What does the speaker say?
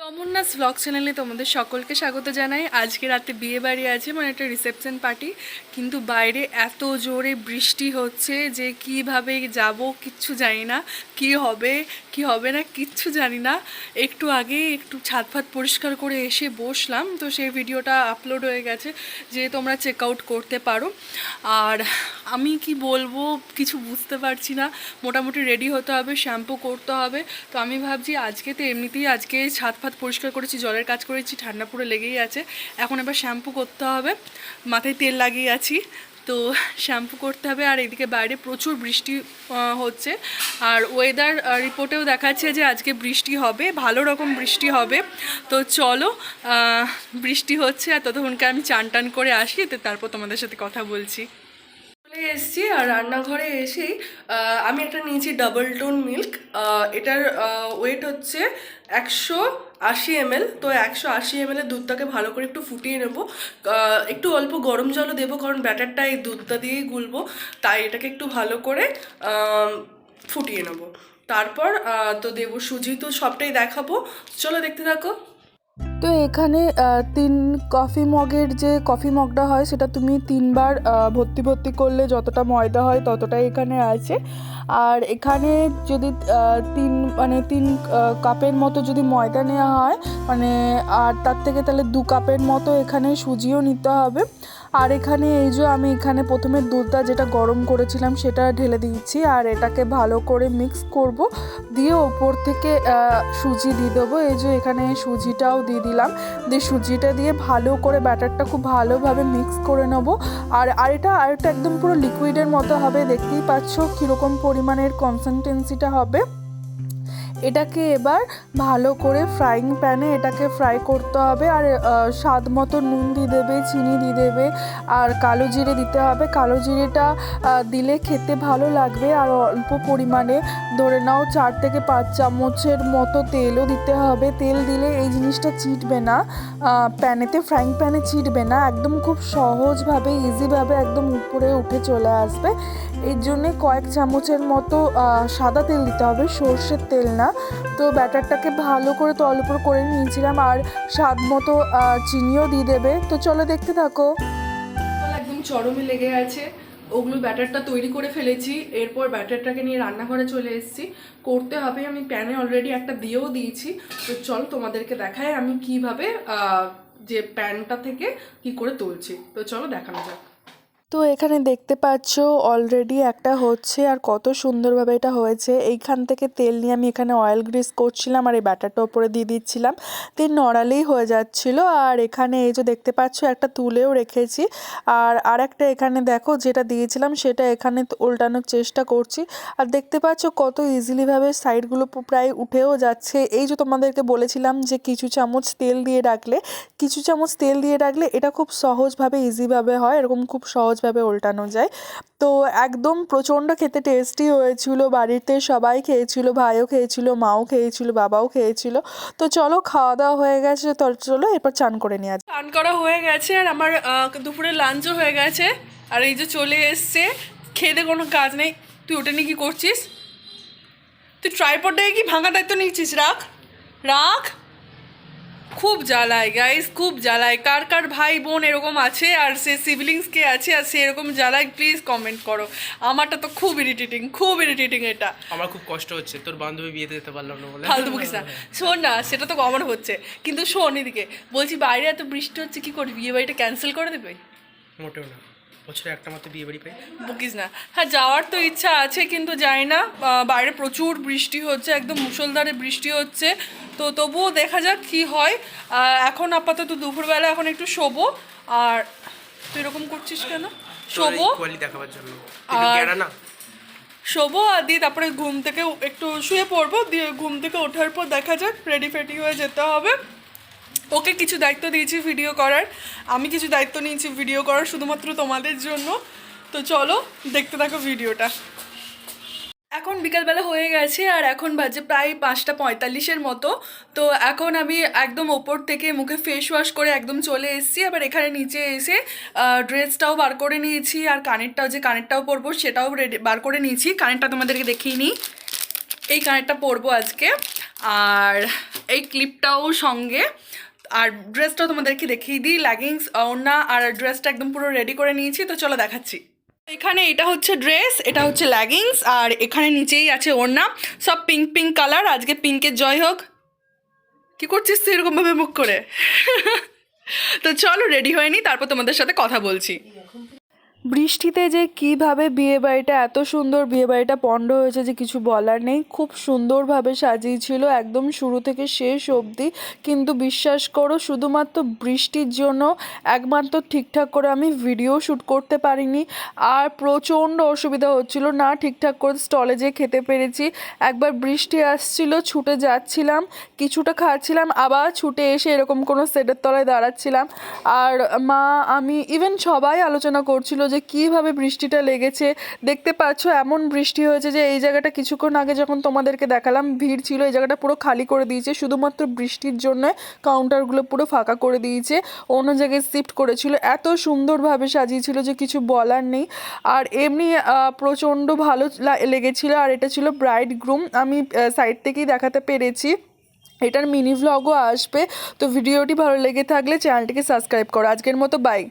তমন্নাস blog চ্যানেলে তোমাদের সকলকে স্বাগত জানাই। আজকে রাতে বিয়ে বাড়ি আছে মানে একটা রিসেপশন পার্টি কিন্তু বাইরে এত জোরে বৃষ্টি হচ্ছে যে কীভাবে যাব কিচ্ছু জানি না। কি হবে কি হবে না কিচ্ছু জানি না। একটু আগে একটু ছাদ ফাত পরিষ্কার করে এসে বসলাম, তো সেই ভিডিওটা আপলোড হয়ে গেছে যে তোমরা চেক আউট করতে পারো। আর আমি কি বলব, কিছু বুঝতে পারছি না। মোটামুটি রেডি হতে হবে শ্যাম্পু করতে হবে। তো আমি ভাবছি আজকে তো এমনিতেই আজকে ছাদ ফাত পরিষ্কার করেছি, জলের কাজ করেছি, ঠান্ডা পুরো লেগেই আছে। এখন এবার শ্যাম্পু করতে হবে, মাথায় তেল লাগিয়ে আছি। তো শ্যাম্পু করতে হবে আর এদিকে বাইরে প্রচুর বৃষ্টি হচ্ছে। আর ওয়েদার রিপোর্টেও দেখাচ্ছে যে আজকে বৃষ্টি হবে, ভালো রকম বৃষ্টি হবে। তো চলো বৃষ্টি হচ্ছে আর ততক্ষণকে আমি চান টান করে আসি, তো তারপর তোমাদের সাথে কথা বলছি। এসেছি আর রান্নাঘরে এসেই আমি একটা নিয়েছি ডাবল টোন মিল্ক এটার ওয়েট হচ্ছে একশো আশি এমএল তো একশো আশি এমএল এর দুধটাকে ভালো করে একটু ফুটিয়ে নেব। একটু অল্প গরম জলও দেবো কারণ ব্যাটারটা এই দুধটা দিয়েই গুলবো, তাই এটাকে একটু ভালো করে ফুটিয়ে নেব। তারপর তো দেবো সুজি, তো সবটাই দেখাবো। চলো দেখতে থাকো। তো এখানে তিন কফি মগের যে কফি মগটা হয়, সেটা তুমি তিনবার ভর্তি ভর্তি করলে যতটা ময়দা হয় ততটাই এখানে আছে। আর এখানে যদি তিন মানে তিন কাপের মতো যদি ময়দা নেওয়া হয় মানে আর তার থেকে তাহলে দু কাপের মতো এখানে সুজিও নিতে হবে। আর এখানে এই যে আমি এখানে প্রথমে দুধটা যেটা গরম করেছিলাম সেটা ঢেলে দিয়েছি, আর এটাকে ভালো করে মিক্স করব। দিয়ে ওপর থেকে সুজি দিয়ে দেবো। এই যে এখানে সুজিটাও দিয়ে দিলাম। দিয়ে সুজিটা দিয়ে ভালো করে ব্যাটারটা খুব ভালোভাবে মিক্স করে নেব। আর আর এটা আর এটা একদম পুরো লিকুইডের মতো হবে। দেখতেই পাচ্ছ কীরকম পরিমাণের কনসিস্টেন্সিটা হবে। এটাকে এবার ভালো করে ফ্রাইং প্যানে এটাকে ফ্রাই করতে হবে। আর স্বাদ মতো নুন দিয়ে দেবে, চিনি দিয়ে দেবে, আর কালো জিরে দিতে হবে। কালো জিরেটা দিলে খেতে ভালো লাগবে। আর অল্প পরিমাণে ধরে নাও চার থেকে পাঁচ চামচের মতো তেলও দিতে হবে। তেল দিলে এই জিনিসটা চিটবে না। প্যানেতে ফ্রাইং প্যানে চিটবে না। একদম খুব সহজভাবে ইজিভাবে একদম উপরে উঠে চলে আসবে। এর জন্যে কয়েক চামচের মতো সাদা তেল দিতে হবে। সর্ষের তেল না। তো ব্যাটারটাকে ভালো করে তল উপর করে নিয়েছিলাম আর স্বাদ মতো চিনিও দিয়ে দেবে। তো চলো দেখতে থাকো। একদম চরমে লেগে আছে। ওগুলো ব্যাটারটা তৈরি করে ফেলেছি। এরপর ব্যাটারটাকে নিয়ে রান্নাঘরে চলে এসেছি। করতে হবে, আমি প্যানে অলরেডি একটা দিয়েও দিয়েছি। তো চল তোমাদেরকে দেখায় আমি কীভাবে যে প্যানটা থেকে কি করে তুলছি। তো চলো দেখানো যাক। তো এখানে দেখতে পাচ্ছ অলরেডি একটা হচ্ছে আর কত সুন্দরভাবে এটা হয়েছে। এইখান থেকে তেল নিয়ে আমি এখানে অয়েল গ্রিস করছিলাম আর এই ব্যাটারটা ওপরে দিয়ে দিচ্ছিলাম। তেল নড়ালেই হয়ে যাচ্ছিল আর এখানে এই যে দেখতে পাচ্ছ একটা তুলেও রেখেছি। আর আর একটা এখানে দেখো যেটা দিয়েছিলাম সেটা এখানে উল্টানোর চেষ্টা করছি। আর দেখতে পাচ্ছ কত ইজিলিভাবে সাইডগুলো প্রায় উঠেও যাচ্ছে। এই যে তোমাদেরকে বলেছিলাম যে কিছু চামচ তেল দিয়ে রাখলে, কিছু চামচ তেল দিয়ে রাখলে এটা খুব সহজভাবে ইজিভাবে হয়। এরকম খুব সহজভাবে উল্টানো যায়। তো একদম প্রচণ্ড খেতে টেস্টি হয়েছিল, বাড়িতে সবাই খেয়েছিল, ভাইও খেয়েছিল, মাও খেয়েছিল, বাবাও খেয়েছিল। তো চলো খাওয়া দাওয়া হয়ে গেছে, তো চলো এরপর চান করে আসি। স্নান করা হয়ে গেছে আর আমার দুপুরে লাঞ্চও হয়ে গেছে। আর এই যে চলে এসছে, খেতে কোনো কাজ নেই। তুই ওটা নিয়ে কি করছিস? তুই ট্রাইপডটাকে কি ভাঙা দায়িত্ব নিচ্ছিস? রাখ রাখ। খুব জ্বালায় গাইস খুব জ্বালায়। কার কার ভাই বোন এরকম আছে আর সে সিবলিংস কে আছে আর সে এরকম জ্বালায় প্লিজ কমেন্ট করো। আমারটা তো খুব ইরিটেটিং খুব ইরিটেটিং এটা। আমার খুব কষ্ট হচ্ছে তোর বান্ধবী বিয়েতে যেতে পারলাম না বলে। ফালতু বকিস না। শোন না সেটা তো আমার হচ্ছে। কিন্তু শোন এদিকে বলছি বাইরে এত বৃষ্টি হচ্ছে কি করবি? বিয়ে বাড়িটা ক্যান্সেল করে দেবে? মোটেও না। বছরে একটা মাত্র বিয়ে বাড়ি পাই। বকিস না। হ্যাঁ যাওয়ার তো ইচ্ছা আছে কিন্তু যাই না। বাইরে প্রচুর বৃষ্টি হচ্ছে একদম মুষলধারে বৃষ্টি হচ্ছে। তো তবুও দেখা যাক কি হয়। এখন আপাতত দুপুরবেলা এখন একটু শোবো। আর তুই এরকম করছিস কেন? শোবো। দেখাবার জন্য। আর- না। শোবো আর দিয়ে তারপরে ঘুম থেকে একটু শুয়ে পড়ব। দিয়ে ঘুম থেকে ওঠার পর দেখা যাক রেডি ফেডি হয়ে যেতে হবে। ওকে কিছু দায়িত্ব দিয়েছি ভিডিও করার। আমি কিছু দায়িত্ব নিয়েছি ভিডিও করার শুধুমাত্র তোমাদের জন্য। তো চলো দেখতে থাকো ভিডিওটা এখন বিকালবেলা হয়ে গেছে আর এখন বাজে প্রায় পাঁচটা পঁয়তাল্লিশের মতো। তো এখন আমি একদম ওপর থেকে মুখে ফেস ওয়াশ করে একদম চলে এসেছি। আবার এখানে নিচে এসে ড্রেসটাও বার করে নিয়েছি আর কানেরটাও, যে কানেরটাও পরবো সেটাও বার করে নিয়েছি। কানেরটা তোমাদেরকে দেখিয়ে নিই। এই কানেরটা পরবো আজকে। আর এই ক্লিপটাও সঙ্গে। আর ড্রেসটাও তোমাদেরকে দেখিয়ে দিই। লেগিংস ওড়না আর ড্রেসটা একদম পুরো রেডি করে নিয়েছি। তো চলো দেখাচ্ছি। এখানে এটা হচ্ছে ড্রেস, এটা হচ্ছে ল্যাগিংস আর এখানে নিচেই আছে ওড়না। সব পিঙ্ক পিঙ্ক কালার আজকে পিঙ্কের জয় হোক। কি করছিস তুই এরকমভাবে মুখ করে? তো চলো রেডি হয়নি, তারপর তোমাদের সাথে কথা বলছি। বৃষ্টিতে যে কীভাবে বিয়ে বাড়িটা এত সুন্দর বিয়ে বাড়িটা পণ্ড হয়েছে যে কিছু বলার নেই। খুব সুন্দরভাবে সাজিয়েছিল একদম শুরু থেকে শেষ অবধি। কিন্তু বিশ্বাস করো, শুধুমাত্র বৃষ্টির জন্য একমাত্র ঠিকঠাক করে আমি ভিডিও শ্যুট করতে পারিনি। আর প্রচণ্ড অসুবিধা হচ্ছিল, না ঠিকঠাক করে স্টলে যেয়ে খেতে পেরেছি। একবার বৃষ্টি আসছিল, ছুটে যাচ্ছিলাম, কিছুটা খাচ্ছিলাম, আবার ছুটে এসে এরকম কোনো সেটের তলায় দাঁড়াচ্ছিলাম। আর মা, আমি ইভেন সবাই আলোচনা করছিল যে কীভাবে বৃষ্টিটা লেগেছে। দেখতে পাচ্ছ, এমন বৃষ্টি হয়েছে যে এই জায়গাটা কিছুক্ষণ আগে যখন তোমাদেরকে দেখালাম, ভিড় ছিল, এই জায়গাটা পুরো খালি করে দিয়েছে। শুধুমাত্র বৃষ্টির জন্য কাউন্টারগুলো পুরো ফাঁকা করে দিয়েছে। অন্য জায়গায় শিফট করেছিল। এত সুন্দরভাবে সাজিয়েছিল যে কিছু বলার নেই। আর এমনি প্রচণ্ড ভালো লেগেছিল। আর এটা ছিল ব্রাইড গ্রুম আমি সাইড থেকেই দেখাতে পেরেছি। এটার মিনি ভ্লগও আসবে। তো ভিডিওটি ভালো লেগে থাকলে চ্যানেলটিকে সাবস্ক্রাইব করো। আজকের মতো বাই